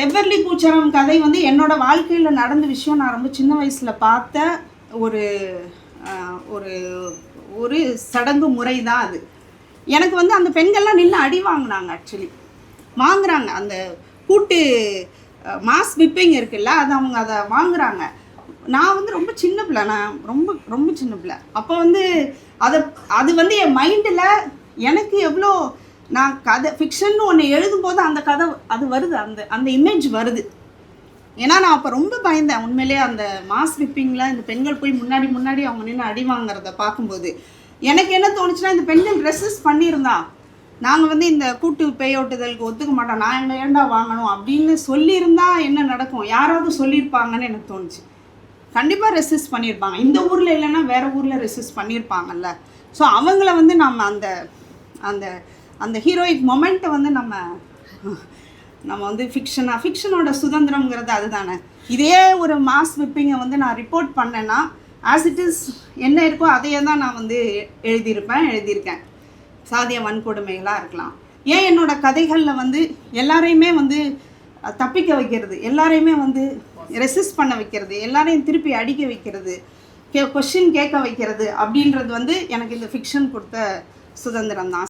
செவ்வர்லி பூச்சரம் கதை வந்து என்னோட வாழ்க்கையில் நடந்த விஷயம். நான் ரொம்ப சின்ன வயசில் பார்த்த ஒரு ஒரு ஒரு சடங்கு முறை தான் அது. எனக்கு வந்து அந்த பெண்கள்லாம் நின்று அடி வாங்கினாங்க ஆக்சுவலி வாங்குறாங்க. அந்த கூட்டு மாஸ் விப்பிங் இருக்குல்ல அது அவங்க அதை வாங்குறாங்க. நான் வந்து ரொம்ப சின்ன பிள்ளை. நான் ரொம்ப ரொம்ப சின்ன பிள்ளை. அப்போ வந்து அதை அது வந்து என் மைண்டில் எனக்கு எவ்வளோ நான் கதை ஃபிக்ஷன் ஒன்று எழுதும்போது அந்த கதை அது வருது அந்த அந்த இமேஜ் வருது. ஏன்னா நான் அப்போ ரொம்ப பயந்தேன். உண்மையிலேயே அந்த மாஸ் விப்பிங்கில் இந்த பெண்கள் போய் முன்னாடி முன்னாடி அவங்க நின்று அடி வாங்குறத பார்க்கும்போது எனக்கு என்ன தோணுச்சுன்னா இந்த பெண்கள் ரெசிஸ்ட் பண்ணியிருந்தா நாங்கள் வந்து இந்த கூட்டு பேயோட்டுதலுக்கு ஒத்துக்க மாட்டோம். நான் என்ன ஏன்டா வாங்கணும் அப்படின்னு சொல்லியிருந்தா என்ன நடக்கும்? யாராவது சொல்லியிருப்பாங்கன்னு எனக்கு தோணுச்சு. கண்டிப்பாக ரெசிஸ்ட் பண்ணியிருப்பாங்க. இந்த ஊரில் இல்லைன்னா வேறு ஊரில் ரெசிஸ்ட் பண்ணியிருப்பாங்கல்ல. ஸோ அவங்கள வந்து நம்ம அந்த அந்த அந்த ஹீரோயிக் மொமெண்ட்டை வந்து நம்ம நம்ம வந்து ஃபிக்ஷனாக ஃபிக்ஷனோட சுதந்திரம்ங்கிறது அதுதானே. இதே ஒரு மாஸ் விப்பிங்கை வந்து நான் ரிப்போர்ட் பண்ணேன்னா ஆஸ் இட் இஸ் என்ன இருக்கோ அதையே தான் நான் வந்து எழுதியிருப்பேன் எழுதியிருக்கேன். சாதிய வன்கொடுமைகளாக இருக்கலாம். ஏன் என்னோட கதைகளில் வந்து எல்லாரையுமே வந்து தப்பிக்க வைக்கிறது எல்லாரையுமே வந்து ரெசிஸ்ட் பண்ண வைக்கிறது எல்லாரையும் திருப்பி அடிக்க வைக்கிறது கே கொஷின் கேட்க வைக்கிறது அப்படின்றது வந்து எனக்கு இந்த ஃபிக்ஷன் கொடுத்த சுதந்திரம் தான்